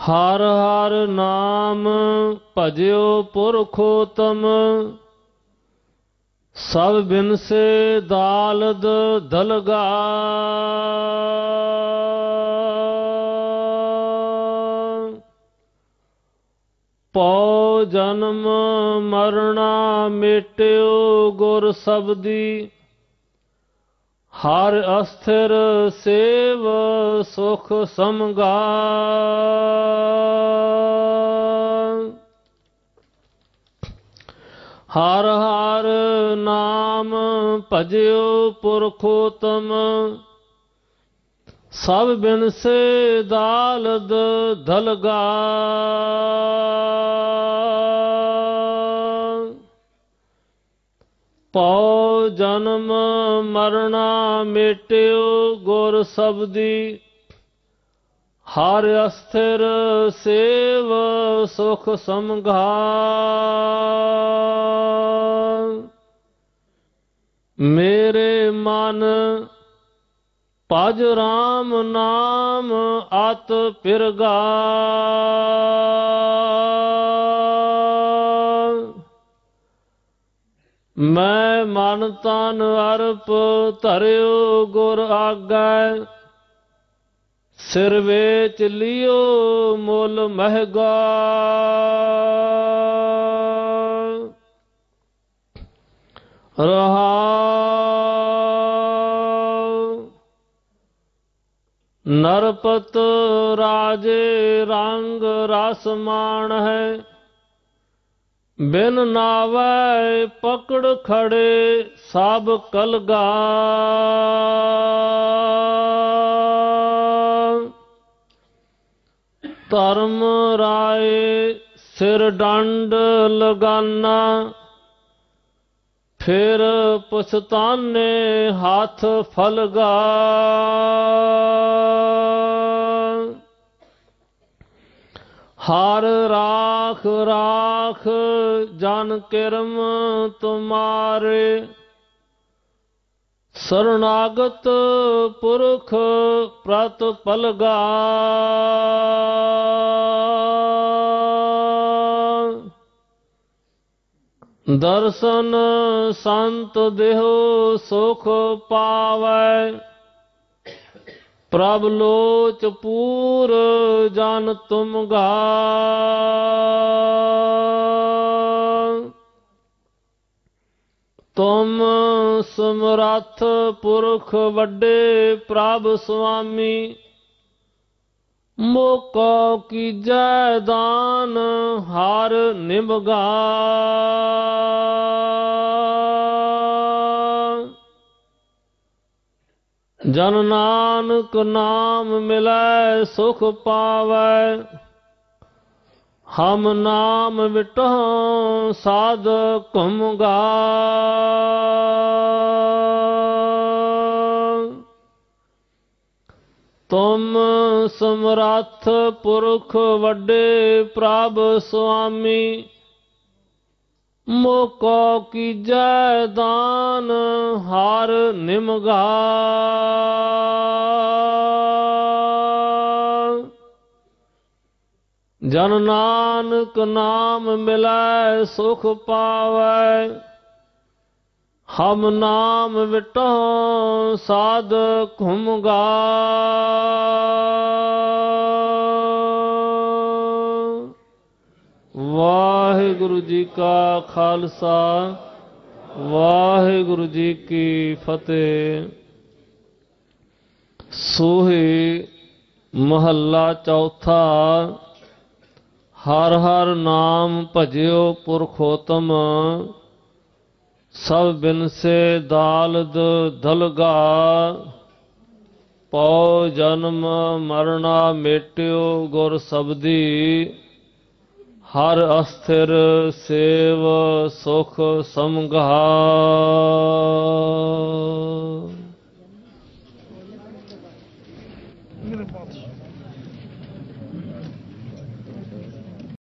ਹਰ ਹਰ ਨਾਮ ਭਜਿਓ ਪੁਰਖੋਤਮ ਸਭ ਬਿਨਸੇ ਦਾਲਦ ਦਲਗਾ। ਪਉ ਜਨਮ ਮਰਣਾ ਮਿਟਿਓ ਗੁਰ ਸਬਦੀ। ਹਰ ਅਸਥਿਰ ਸੇਵ ਸੁਖ ਸਮਗਾ। ਹਰ ਹਰ ਨਾਮ ਭਜਿਓ ਪੁਰਖੋਤਮ ਸਭ ਬਿਨਸੇ ਦਾਲਦ ਦਲਗਾ। ਪਉ ਜਨਮ ਮਰਣਾ ਮਿਟਿਓ ਗੁਰ ਸਬਦੀ। ਹਰ ਅਸਥਿਰ ਸੇਵ ਸੁਖ ਸਮਘਾ ਮੇਰੇ ਮਨ ਭਜ ਰਾਮ ਨਾਮ ਅਤ ਪਿਰਗਾ। ਮੈਂ ਮਨ ਤਨ ਅਰਪ ਧਰਿਓ ਗੁਰ ਆਗੈ, ਸਿਰ ਵੇਚ ਲਿਓ ਮੁੱਲ ਮਹਿਗਾ। ਰਹਾ ਨਰਪਤ ਰਾਜੇ ਰੰਗ ਰਸ ਮਾਣ ਹੈ। ਬਿਨ ਨਾਵੈ ਪਕੜ ਖੜੇ ਸਭ ਕਲਗਾ। ਧਰਮ ਰਾਏ ਸਿਰ ਡੰਡ ਲਗਾਨਾ, ਫਿਰ ਪਛਤਾਨੇ ਹੱਥ ਫਲਗਾ। ਹਰ ਰਾਖ ਰਾਖ ਜਨ ਕਿਰਮ ਤੁਮਾਰੇ ਸਰਣਾਗਤ ਪੁਰਖ ਪ੍ਰਤ ਪਲਗਾ। ਦਰਸ਼ਨ ਸੰਤ ਦੇਹੋ ਸੁਖ ਪਾਵੈ ਪ੍ਰਭ ਲੋਚ ਪੂਰ ਜਨ ਤੁਮ ਗਾ। ਤੁਮ ਸਮਰੱਥ ਪੁਰਖ ਵੱਡੇ ਪ੍ਰਭ ਸੁਆਮੀ, ਮੋਕੋ ਕੀਜੈ ਦਾਨ ਹਰ ਨਿਭਗਾ। ਜਨ ਨਾਨਕ ਨਾਮ ਮਿਲੈ, ਸੁਖ ਪਾਵੈ। ਹਮ ਨਾਮ ਵਿਟਹੁ, ਸਾਧ ਘੁਮਗਾ ਤੁਮ ਸਮਰੱਥ ਪੁਰਖ ਵੱਡੇ ਪ੍ਰਭ ਸੁਆਮੀ ਮੋਕੋ ਕੀਜੈ ਦਾਨ ਹਰ ਨਿਮਗਾ। ਜਨ ਨਾਨਕ ਨਾਮ ਮਿਲੈ, ਸੁਖ ਪਾਵੈ। ਹਮ ਨਾਮ ਵਿਟਹੁ, ਸਾਧ ਘੁਮਗਾ। ਵਾਹਿਗੁਰੂ ਜੀ ਕਾ ਖਾਲਸਾ, ਵਾਹਿਗੁਰੂ ਜੀ ਕੀ ਫਤਿਹ। ਸੋਹੇ ਮਹੱਲਾ ਚੌਥਾ, ਹਰ ਹਰ ਨਾਮ ਭਜਿਓ ਪੁਰਖੋਤਮ, ਸਭ ਬਿਨਸੇ ਦਾਲਦ ਦਲਗਾ, ਪਉ ਜਨਮ ਮਰਣਾ ਮੇਟਿਓ ਗੁਰ ਸਬਦੀ। ਹਰ ਅਸਥਿਰ ਸੇਵ ਸੁਖ ਸਮਘਾ